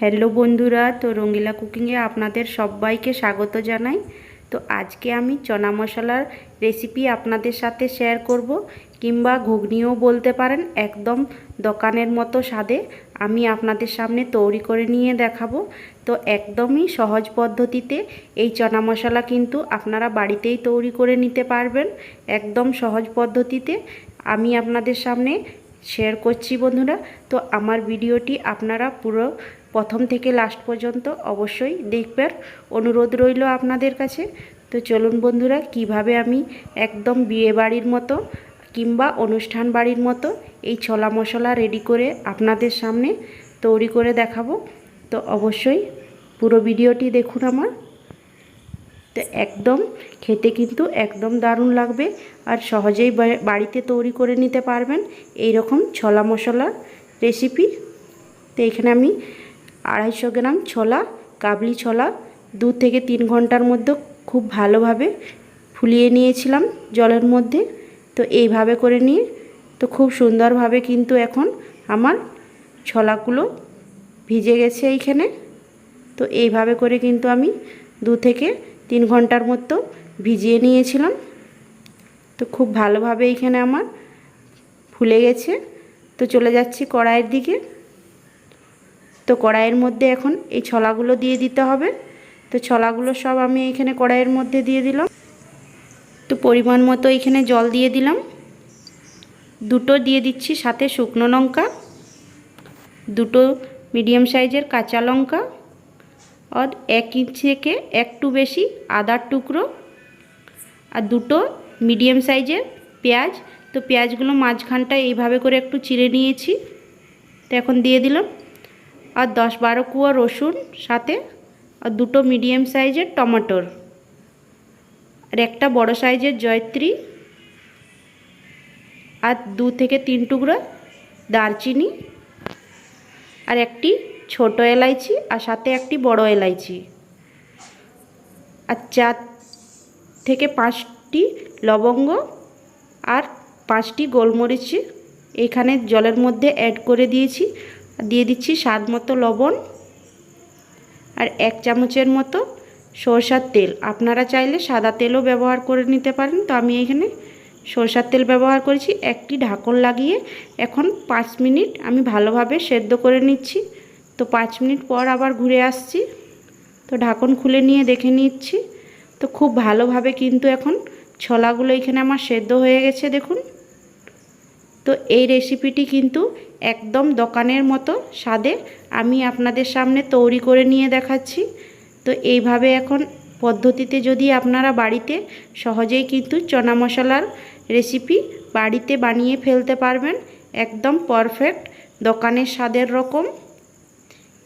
Hello বন্ধুরা, তো রঙ্গিলা কুকিংয়ে আপনাদের সবাইকে স্বাগত জানাই। তো আজকে আমি চনা মশলার রেসিপি আপনাদের সাথে শেয়ার করব, কিংবা ঘুগনিও বলতে পারেন, একদম দোকানের মতো স্বাদে আমি আপনাদের সামনে তৈরি করে নিয়ে দেখাবো। তো একদমই সহজ পদ্ধতিতে এই চনা মশলা কিন্তু আপনারা বাড়িতেই তৈরি করে নিতে পারবেন, একদম সহজ পদ্ধতিতে আমি আপনাদের সামনে শেয়ার করছি বন্ধুরা। তো আমার ভিডিওটি আপনারা পুরো প্রথম থেকে লাস্ট পর্যন্ত অবশ্যই দেখবার অনুরোধ রইল আপনাদের কাছে। তো চলুন বন্ধুরা, কীভাবে আমি একদম বিয়ে বাড়ির মতো কিংবা অনুষ্ঠান বাড়ির মতো এই ছোলা মশলা রেডি করে আপনাদের সামনে তৈরি করে দেখাবো। তো অবশ্যই পুরো ভিডিওটি দেখুন আমার। তো একদম খেতে কিন্তু একদম দারুণ লাগবে আর সহজেই বাড়িতে তৈরি করে নিতে পারবেন। এই রকম ছোলা মশলার রেসিপি তো এখানে আমি আড়াইশো গ্রাম ছোলা, কাবলি ছোলা, দু থেকে তিন ঘণ্টার মধ্যে খুব ভালোভাবে ফুলিয়ে নিয়েছিলাম জলের মধ্যে। তো এইভাবে করে নিয়ে, তো খুব সুন্দরভাবে কিন্তু এখন আমার ছোলাগুলো ভিজে গেছে এইখানে। তো এইভাবে করে কিন্তু আমি দু থেকে তিন ঘণ্টার মতো ভিজিয়ে নিয়েছিলাম। তো খুব ভালোভাবে এইখানে আমার ফুলে গেছে। তো চলে যাচ্ছি কড়াইয়ের দিকে। তো কড়াইয়ের মধ্যে এখন এই ছলাগুলো দিয়ে দিতে হবে। তো ছলাগুলো সব আমি এখানে কড়াইয়ের মধ্যে দিয়ে দিলাম। তো পরিমাণ মতো এখানে জল দিয়ে দিলাম। দুটো দিয়ে দিচ্ছি সাথে শুকনো লঙ্কা। দুটো মিডিয়াম সাইজের কাঁচা লঙ্কা। আর এক ইঞ্চি থেকে একটু বেশি আদার টুকরো। আর দুটো মিডিয়াম সাইজের পেঁয়াজ। তো পেঁয়াজগুলো মাঝখানটা এইভাবে করে একটু চিড়ে নিয়েছি। তো এখন দিয়ে দিলাম। আর দশ বারো কুয়া রসুন সাথে, আর দুটো মিডিয়াম সাইজের টমেটোর। আর একটা বড় সাইজের জয়ত্রী, আর দু থেকে তিন টুকরো দারচিনি, আর একটি ছোট এলাইচি, আর সাথে একটি বড় এলাইচি। আর চার থেকে পাঁচটি লবঙ্গ, আর পাঁচটি গোলমরিচ এখানে জলের মধ্যে অ্যাড করে দিয়েছি। দিয়ে দিচ্ছি স্বাদ মতো লবণ আর এক চামচের মতো সরষার তেল। আপনারা চাইলে সাদা তেলও ব্যবহার করে নিতে পারেন। তো আমি এখানে সরষার তেল ব্যবহার করেছি। একটি ঢাকন লাগিয়ে এখন পাঁচ মিনিট আমি ভালোভাবে সেদ্ধ করে নিচ্ছি। তো পাঁচ মিনিট পর আবার ঘুরে আসছি। তো ঢাকন খুলে নিয়ে দেখে নিচ্ছি। তো খুব ভালোভাবে কিন্তু এখন ছোলাগুলো এখানে আমার সেদ্ধ হয়ে গেছে, দেখুন। তো এই রেসিপিটি কিন্তু একদম দোকানের মতো স্বাদে আমি আপনাদের সামনে তৈরি করে নিয়ে দেখাচ্ছি। তো এইভাবে এখন পদ্ধতিতে যদি আপনারা বাড়িতে সহজেই কিন্তু চনা মশলার রেসিপি বাড়িতে বানিয়ে ফেলতে পারবেন, একদম পারফেক্ট দোকানের স্বাদের রকম।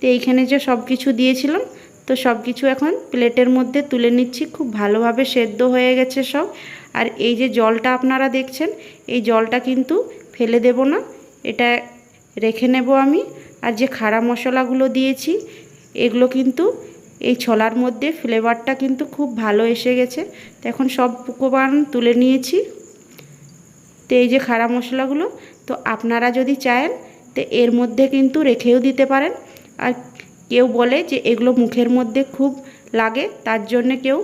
তো এইখানে যে সব কিছু দিয়েছিলাম, তো সব কিছু এখন প্লেটের মধ্যে তুলে নিচ্ছি, খুব ভালোভাবে সেদ্ধ হয়ে গেছে সব। আর এই যে জলটা আপনারা দেখছেন, এই জলটা কিন্তু ফেলে দেব না, এটা রেখে নেব আমি। আর যে খাড়া মশলাগুলো দিয়েছি, এগুলো কিন্তু এই ছোলার মধ্যে ফ্লেভারটা কিন্তু খুব ভালো এসে গেছে। তো এখন সব উপকরণ তুলে নিয়েছি। তো এই যে খাড়া মশলাগুলো, তো আপনারা যদি চায়েন, তো এর মধ্যে কিন্তু রেখেও দিতে পারেন। আর কেউ বলে যে এগুলো মুখের মধ্যে খুব লাগে, তার জন্যে কেউ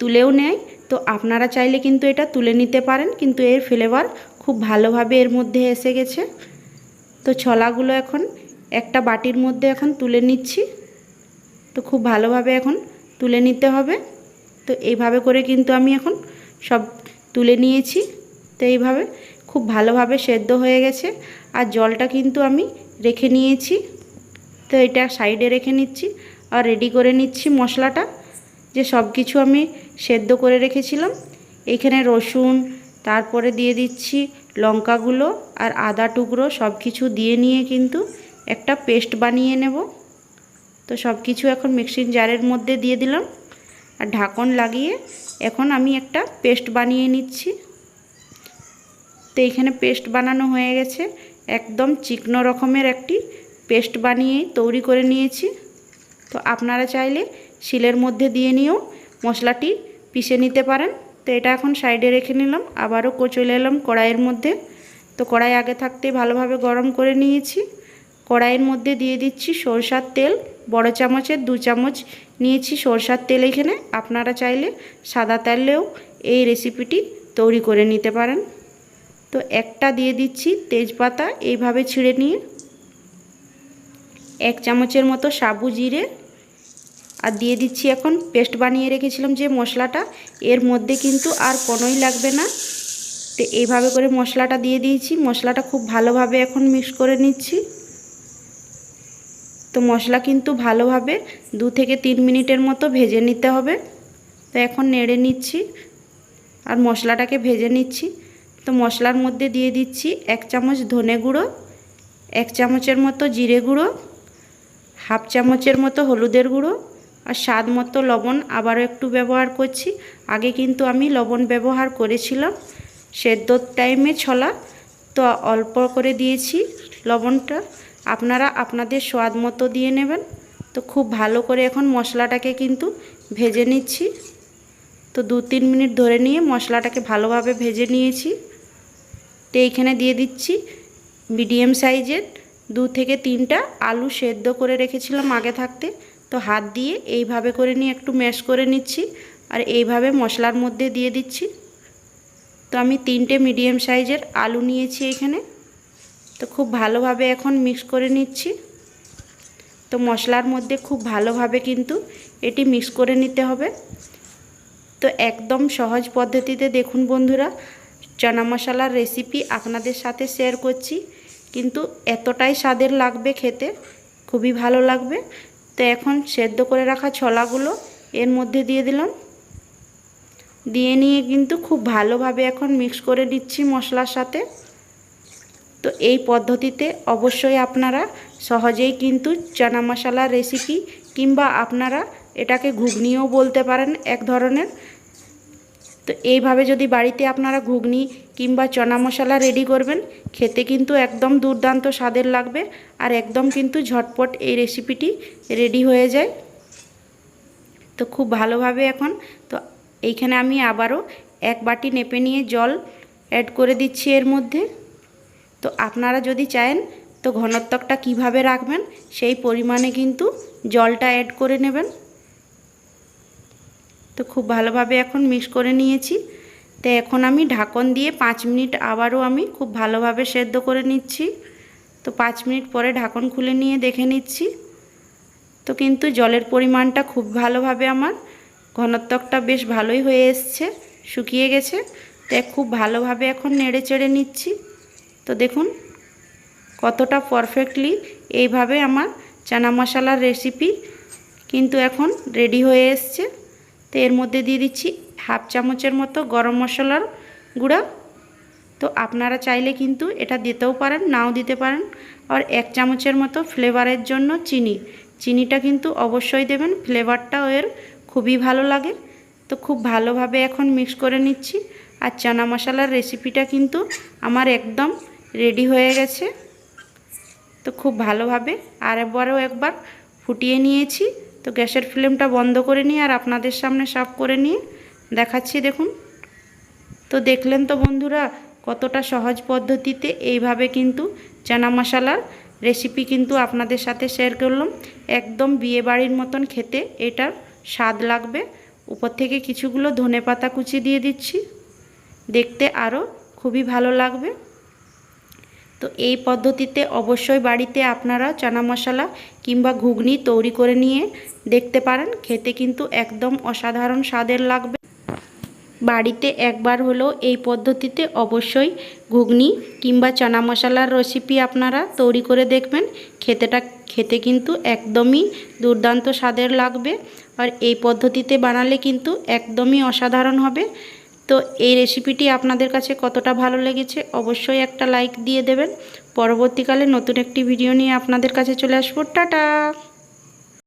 তুলেও নেয়। তো আপনারা চাইলে কিন্তু এটা তুলে নিতে পারেন, কিন্তু এর ফ্লেভার খুব ভালোভাবে এর মধ্যে এসে গেছে। তো ছলাগুলো এখন একটা বাটির মধ্যে এখন তুলে নিচ্ছি। তো খুব ভালোভাবে এখন তুলে নিতে হবে। তো এইভাবে করে কিন্তু আমি এখন সব তুলে নিয়েছি। তো এইভাবে খুব ভালোভাবে সেদ্ধ হয়ে গেছে। আর জলটা কিন্তু আমি রেখে নিয়েছি। তো এটা সাইডে রেখে নিচ্ছি আর রেডি করে নিচ্ছি মশলাটা। যে সব কিছু আমি সেদ্ধ করে রেখেছিলাম। এখানে রসুন, তারপরে দিয়ে দিচ্ছি লঙ্কাগুলো আর আদা টুকরো সব কিছু দিয়ে নিয়ে কিন্তু একটা পেস্ট বানিয়ে নেব। তো সব কিছু এখন মিক্সিং জারের মধ্যে দিয়ে দিলাম। আর ঢাকন লাগিয়ে এখন আমি একটা পেস্ট বানিয়ে নিচ্ছি। তো এইখানে পেস্ট বানানো হয়ে গেছে। একদম চিকনো রকমের একটি পেস্ট বানিয়ে তৈরি করে নিয়েছি। তো আপনারা চাইলে শিলের মধ্যে দিয়ে নিয়েও মশলাটি পিষে নিতে পারেন। তো এটা এখন সাইডে রেখে নিলাম। আবারও চলে এলাম কড়াইয়ের মধ্যে। তো কড়াই আগে থাকতে ভালোভাবে গরম করে নিয়েছি। কড়াইয়ের মধ্যে দিয়ে দিচ্ছি সরষার তেল। বড় চামচের দু চামচ নিয়েছি সরষার তেল এখানে। আপনারা চাইলে সাদা তেলেও এই রেসিপিটি তৈরি করে নিতে পারেন। তো একটা দিয়ে দিচ্ছি তেজপাতা, এইভাবে ছিঁড়ে নিয়ে এক চামচের মতো সাবু জিরে আর দিয়ে দিচ্ছি এখন পেস্ট বানিয়ে রেখেছিলাম যে মশলাটা। এর মধ্যে কিন্তু আর কোনোই লাগবে না। তো এইভাবে করে মশলাটা দিয়ে দিয়েছি। মশলাটা খুব ভালোভাবে এখন মিক্স করে নিচ্ছি। তো মশলা কিন্তু ভালোভাবে দু থেকে তিন মিনিটের মতো ভেজে নিতে হবে। তো এখন নেড়ে নিচ্ছি আর মশলাটাকে ভেজে নিচ্ছি। তো মশলার মধ্যে দিয়ে দিচ্ছি এক চামচ ধনে গুঁড়ো, এক চামচের মতো জিরে গুঁড়ো, হাফ চামচের মতো হলুদের গুঁড়ো আর স্বাদ মতো লবণ আবারও একটু ব্যবহার করছি। আগে কিন্তু আমি লবণ ব্যবহার করেছিলাম, সেদ্ধর টাইমে ছলা। তো অল্প করে দিয়েছি লবণটা। আপনারা আপনাদের স্বাদ মতো দিয়ে নেবেন। তো খুব ভালো করে এখন মশলাটাকে কিন্তু ভেজে নিচ্ছি। তো দু তিন মিনিট ধরে নিয়ে মশলাটাকে ভালোভাবে ভেজে নিয়েছি। তো এইখানে দিয়ে দিচ্ছি মিডিয়াম সাইজের দু থেকে তিনটা আলু সেদ্ধ করে রেখেছিলাম আগে থাকতে। তো হাত দিয়ে এইভাবে করে নিয়ে একটু ম্যাশ করে নিচ্ছি আর এইভাবে মশলার মধ্যে দিয়ে দিচ্ছি। তো আমি তিনটে মিডিয়াম সাইজের আলু নিয়েছি এখানে। তো খুব ভালোভাবে এখন মিক্স করে নিচ্ছি। তো মশলার মধ্যে খুব ভালোভাবে কিন্তু এটি মিক্স করে নিতে হবে। তো একদম সহজ পদ্ধতিতে দেখুন বন্ধুরা, চানা মশলার রেসিপি আপনাদের সাথে শেয়ার করছি। কিন্তু এতটাই স্বাদের লাগবে খেতে, খুবই ভালো লাগবে। তো এখন সেদ্ধ করে রাখা ছোলাগুলো এর মধ্যে দিয়ে দিলাম। দিয়ে নিয়ে কিন্তু খুব ভালোভাবে এখন মিক্স করে দিচ্ছি মশলার সাথে। তো এই পদ্ধতিতে অবশ্যই আপনারা সহজেই কিন্তু চানা মশলার রেসিপি কিংবা আপনারা এটাকে ঘুগনিও বলতে পারেন এক ধরনের। তো এইভাবে যদি বাড়িতে আপনারা ঘুগনি কিংবা চনা মশলা রেডি করবেন, খেতে কিন্তু একদম দুর্দান্ত স্বাদের লাগবে আর একদম কিন্তু ঝটপট এই রেসিপিটি রেডি হয়ে যায়। তো খুব ভালোভাবে এখন, তো এইখানে আমি আবারও এক বাটি নেপে নিয়ে জল অ্যাড করে দিচ্ছি এর মধ্যে। তো আপনারা যদি চান তো ঘনত্বকটা কীভাবে রাখবেন, সেই পরিমাণে কিন্তু জলটা অ্যাড করে নেবেন। তো খুব ভালোভাবে এখন মিক্স করে নিয়েছি। তো এখন আমি ঢাকন দিয়ে পাঁচ মিনিট আবারও আমি খুব ভালোভাবে সেদ্ধ করে নিচ্ছি। তো পাঁচ মিনিট পরে ঢাকন খুলে নিয়ে দেখে নিচ্ছি। তো কিন্তু জলের পরিমাণটা খুব ভালোভাবে আমার ঘনত্বকটা বেশ ভালোই হয়ে এসছে, শুকিয়ে গেছে। তো খুব ভালোভাবে এখন নেড়ে চেড়ে নিচ্ছি। তো দেখুন কতটা পারফেক্টলি এইভাবে আমার চানা মশলার রেসিপি কিন্তু এখন রেডি হয়ে এসছে। তো এর মধ্যে দিয়ে দিচ্ছি হাফ চামচের মতো গরম মশলার গুঁড়া। তো আপনারা চাইলে কিন্তু এটা দিতেও পারেন, নাও দিতে পারেন। আর এক চামচের মতো ফ্লেভারের জন্য চিনি। চিনিটা কিন্তু অবশ্যই দেবেন ফ্লেভারটা এর খুবই ভালো লাগে। তো খুব ভালোভাবে এখন মিক্স করে নিচ্ছি। আর চানা মশলার রেসিপিটা কিন্তু আমার একদম রেডি হয়ে গেছে। তো খুব ভালোভাবে আর একবারও একবার ফুটিয়ে নিয়েছি। তো গ্যাসের ফ্লেমটা বন্ধ করে নিয়ে আর আপনাদের সামনে সাফ করে নিয়ে দেখাচ্ছি, দেখুন। তো দেখলেন তো বন্ধুরা, কতটা সহজ পদ্ধতিতে এইভাবে কিন্তু চানা মশালার রেসিপি কিন্তু আপনাদের সাথে শেয়ার করলাম। একদম বিয়ে বাড়ির মতন খেতে এটার স্বাদ লাগবে। উপর থেকে কিছুগুলো ধনে পাতা কুচি দিয়ে দিচ্ছি। দেখতে আরও খুবই ভালো লাগবে। তো এই পদ্ধতিতে অবশ্যই বাড়িতে আপনারা চানা মশলা কিংবা ঘুগনি তৈরি করে নিয়ে দেখতে পারেন। খেতে কিন্তু একদম অসাধারণ স্বাদের লাগবে। বাড়িতে একবার হলেও এই পদ্ধতিতে অবশ্যই ঘুগনি কিংবা চানা মশলার রেসিপি আপনারা তৈরি করে দেখবেন। খেতেটা, খেতে কিন্তু একদমই দুর্দান্ত স্বাদের লাগবে। আর এই পদ্ধতিতে বানালে কিন্তু একদমই অসাধারণ হবে। তো এই রেসিপিটি আপনাদের কাছে কতটা ভালো লেগেছে অবশ্যই একটা লাইক দিয়ে দেবেন। পরবর্তীকালে নতুন একটি ভিডিও নিয়ে আপনাদের কাছে চলে আসব। টাটা!